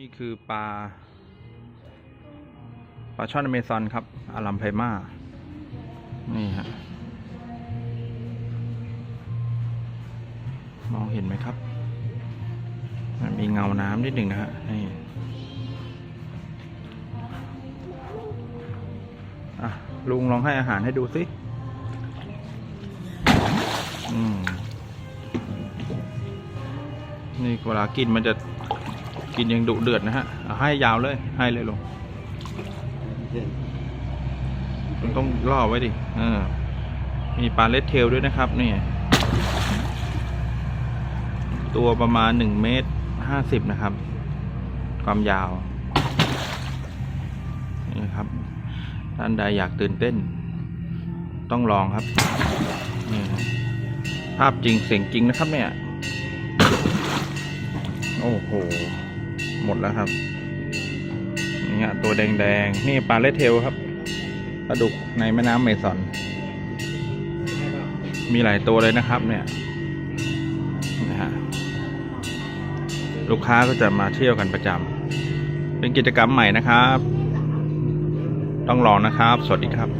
นี่คือปลาปลาช่อนอเมซอนครับอารัมไพมานี่ฮะมองเห็นไหมครับ มันมีเงาน้ำนิดหนึ่งนะฮะนี่อะลุงลองให้อาหารให้ดูสิอืมนี่เวลากินมันจะ กินยังดุเดือดนะฮะให้ยาวเลย ให้เลยลงมันต้องล่อไว้ดิอมีปลาเลดเทลด้วยนะครับ นี่ ตัวประมาณหนึ่งเมตรห้าสิบนะครับ ความยาว นี่ครับ ท่านใดอยากตื่นเต้น ต้องลองครับ นี่ภาพจริงเสียงจริงนะครับเนี่ย โอ้โห หมดแล้วครับนี่ฮะตัวแดงๆ นี่ปลาเลเทลครับปลาดุกในแม่น้ำเมซอน มีหลายตัวเลยนะครับ เนี่ยนะฮะลูกค้าก็จะมาเที่ยวกันประจำเป็นกิจกรรมใหม่นะครับ ต้องลองนะครับ สวัสดีครับ